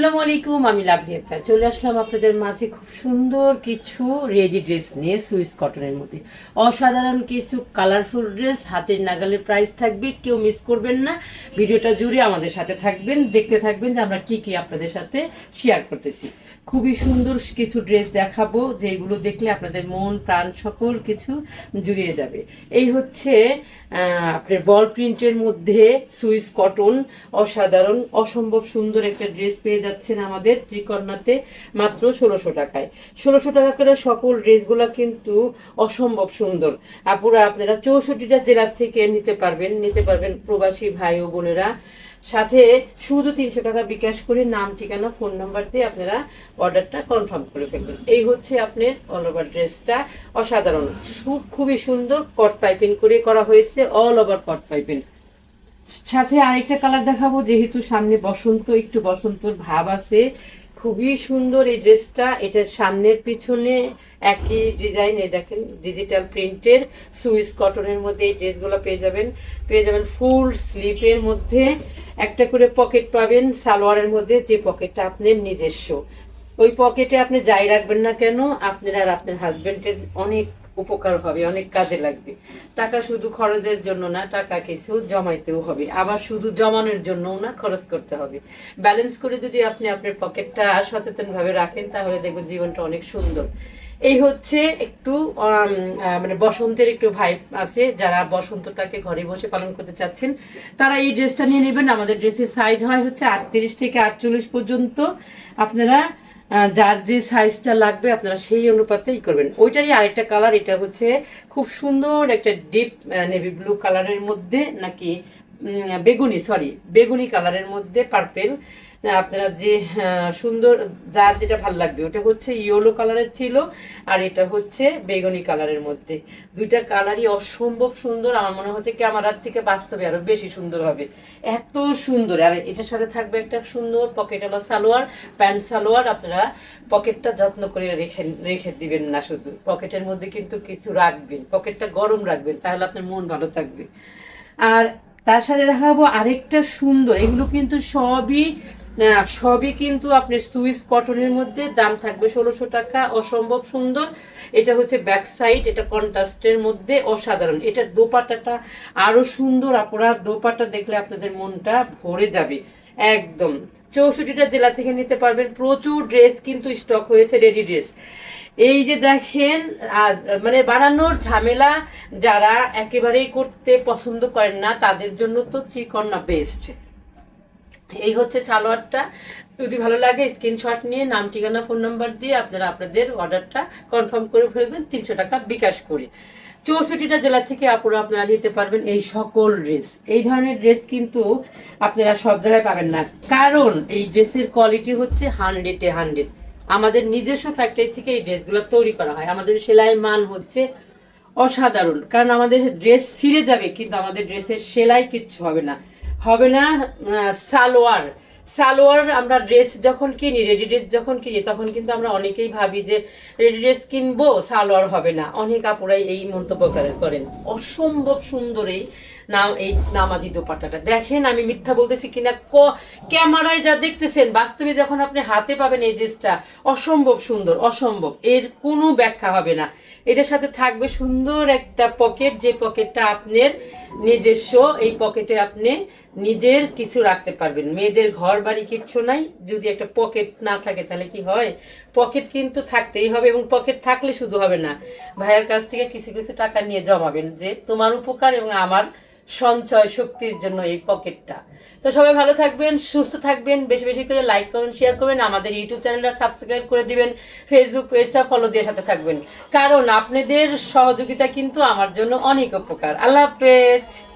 আসসালামু আলাইকুম, আমি লাভলি চলে আসলাম আপনাদের মাঝে খুব সুন্দর কিছু রেডি ড্রেস নিয়ে সুইস কটনের মধ্যে। অসাধারণ কিছু কালারফুল ড্রেস, হাতের নাগালে প্রাইস থাকবে, কেউ মিস করবেন না। ভিডিওটা জুড়ে আমাদের সাথে থাকবেন, দেখতে থাকবেন যে আমরা কি কি আপনাদের সাথে শেয়ার করতেছি। খুবই সুন্দর কিছু ড্রেস দেখাবো, যেগুলো দেখলে আপনাদের মন, প্রাণ সকল কিছু জুড়িয়ে যাবে। এই হচ্ছে আপনার বল প্রিন্টের মধ্যে সুইস কটন, অসাধারণ, অসম্ভব সুন্দর একটা ড্রেস পেয়ে যাচ্ছেন আমাদের ত্রিকর্ণাতে মাত্র ষোলোশো টাকায়। ষোলোশো টাকা করে সকল ড্রেসগুলো কিন্তু অসম্ভব সুন্দর। আপুরা, আপনারা চৌষট্টিটা জেলা থেকে নিতে পারবেন নিতে পারবেন প্রবাসী ভাই ও বোনেরা। সাথে শুধু তিনশো টাকা বিকাশ করে নাম, ঠিকানা, ফোন নাম্বার দিয়ে আপনারা অর্ডারটা কনফার্ম করে ফেলবেন। এই হচ্ছে আপনার অল ওভার ড্রেসটা। অসাধারণ। খুবই সুন্দর কট পাইপিং করে করা হয়েছে অল ওভার কট পাইপিং সাথে আরেকটা কালার দেখাবো, যেহেতু সামনে বসন্ত, একটু বসন্তর ভাব আছে। খুবই সুন্দর এই ড্রেসটা এটার সামনের পিছনে একই ডিজাইন এই দেখেন ডিজিটাল প্রিন্টের সুইস কটনের মধ্যে এই ড্রেসগুলো পেয়ে যাবেন। পেয়ে যাবেন ফুল স্লিপের মধ্যে। একটা করে পকেট পাবেন সালোয়ারের মধ্যে, যে পকেটটা আপনার নিজস্ব। ওই পকেটে আপনি যাই রাখবেন না কেন, আপনার আর আপনার হাজব্যান্ডের অনেক উপকার হবে অনেক কাজে লাগবে। টাকা শুধু খরচের জন্য না, টাকা কিছু জমাইতেও হবে। আবার শুধু জমানোর জন্যও না, খরচ করতে হবে। ব্যালেন্স করে যদি আপনি আপনার পকেটটা সচেতনভাবে রাখেন, তাহলে দেখবেন জীবনটা অনেক সুন্দর। এই হচ্ছে একটু মানে বসন্তের একটু ভাইব আছে। যারা বসন্তটাকে ঘরে বসে পালন করতে চাচ্ছেন, তারা এই ড্রেসটা নিয়ে নেবেন। আমাদের ড্রেসের সাইজ হয় হচ্ছে আটত্রিশ থেকে আটচল্লিশ পর্যন্ত। আপনারা যার যে সাইজটা লাগবে আপনারা সেই অনুপাতেই করবেন। ওইটারই আরেকটা কালার এটা হচ্ছে খুব সুন্দর একটা ডিপ নেভি ব্লু কালারের মধ্যে নাকি বেগুনি সরি বেগুনি কালারের মধ্যে পার্পেল আপনারা যে সুন্দর, যার যেটা ভালো লাগবে, ওটা হচ্ছে ইয়েলো কালারের ছিল, আর এটা হচ্ছে বেগুনি কালারের মধ্যে। দুইটা কালারই অসম্ভব সুন্দর, আমার মনে হচ্ছে ক্যামেরার থেকে বাস্তবে আরও বেশি সুন্দর হবে। এত সুন্দর, আর এটার সাথে থাকবে একটা সুন্দর পকেটওয়ালা সালোয়ার প্যান্ট সালোয়ার, আপনারা পকেটটা যত্ন করে রেখে রেখে দিবেন না শুধু। পকেটের মধ্যে কিন্তু কিছু রাখবেন পকেটটা গরম রাখবেন, তাহলে আপনার মন ভালো থাকবে। আর তার সাথে দেখাবো আরেকটা সুন্দর। এগুলো কিন্তু সবই সবই কিন্তু আপনার সুইস কটনের মধ্যে। দাম থাকবে ষোলোশো টাকা, অসম্ভব সুন্দর। এটা হচ্ছে ব্যাক সাইড এটা কন্ট্রাস্টের মধ্যে অসাধারণ। এটার দোপাটাটা আরও সুন্দর, আপনার দোপাটা দেখলে আপনাদের মনটা ভরে যাবে। একদম। চৌষট্টিটা জেলা থেকে নিতে পারবেন। প্রচুর ড্রেস কিন্তু স্টক হয়েছে রেডি ড্রেস এই যে দেখেন মানে বানানোর ঝামেলা যারা একেবারেই করতে পছন্দ করেন না, তাদের জন্য তো ত্রিকন্যা বেস্ট এই হচ্ছে সালোয়ারটা। যদি ভালো লাগে স্ক্রিনশট নিয়ে নাম, ঠিকানা ফোন নাম্বার দিয়ে আপনারা আপনাদের অর্ডারটা কনফার্ম করে ফেলবেন, তিনশো টাকা বিকাশ করে। চৌষট্টিটা জেলা থেকে আপুরা আপনারা নিতে পারবেন এই সকল ড্রেস এই ধরনের ড্রেস কিন্তু আপনারা সব জায়গায় পাবেন না। কারণ এই ড্রেসের কোয়ালিটি হচ্ছে হান্ড্রেডে হান্ড্রেড আমাদের নিজস্ব ফ্যাক্টরি থেকে এই ড্রেসগুলো তৈরি করা হয়। আমাদের সেলাইয়ের মান হচ্ছে অসাধারণ। কারণ আমাদের ড্রেস ছিঁড়ে যাবে, কিন্তু আমাদের ড্রেসের সেলাই কিচ্ছু হবে না। হবে না সালোয়ার। সালোয়ার আমরা ড্রেস যখন কিনি রেডি ড্রেস যখন কিনি, তখন কিন্তু আমরা অনেকেই ভাবি যে রেডি ড্রেস কিনবো, সালোয়ার হবে না। অনেক আপুরাই এই মন্তব্য করে- করেন। অসম্ভব সুন্দর এই নাম এই নামাজি দোপাট্টাটা। দেখেন, আমি মিথ্যা বলতেছি কিনা, ক- ক্যামেরায় যা দেখতেছেন, বাস্তবে যখন আপনি হাতে পাবেন এই ড্রেসটা অসম্ভব সুন্দর, অসম্ভব। এর কোনো ব্যাখ্যা হবে না। এটার সাথে থাকবে সুন্দর একটা পকেট যে পকেটটা আপনার নিজস্ব, এই পকেটে আপনি নিজের কিছু রাখতে পারবেন। মেয়েদের ঘর বাড়ি কিচ্ছু নাই। যদি একটা পকেট না থাকে তাহলে কি হয়? পকেট কিন্তু থাকতেই হবে এবং পকেট থাকলে শুধু হবে না। ভাইয়ের কাছ থেকে কিছু কিছু টাকা নিয়ে জমাবেন যে তোমার উপকার এবং আমার সঞ্চয় শক্তির জন্য এই পকেটটা। তো সবাই ভালো থাকবেন, সুস্থ থাকবেন, বেশি বেশি করে লাইক করুন শেয়ার করবেন, আমাদের ইউটিউব চ্যানেলটা সাবস্ক্রাইব করে দিবেন ফেসবুক পেজটা ফলো দিয়ে সাথে থাকবেন। কারণ আপনাদের সহযোগিতা কিন্তু আমার জন্য অনেক উপকার। আল্লাহ হাফেজ।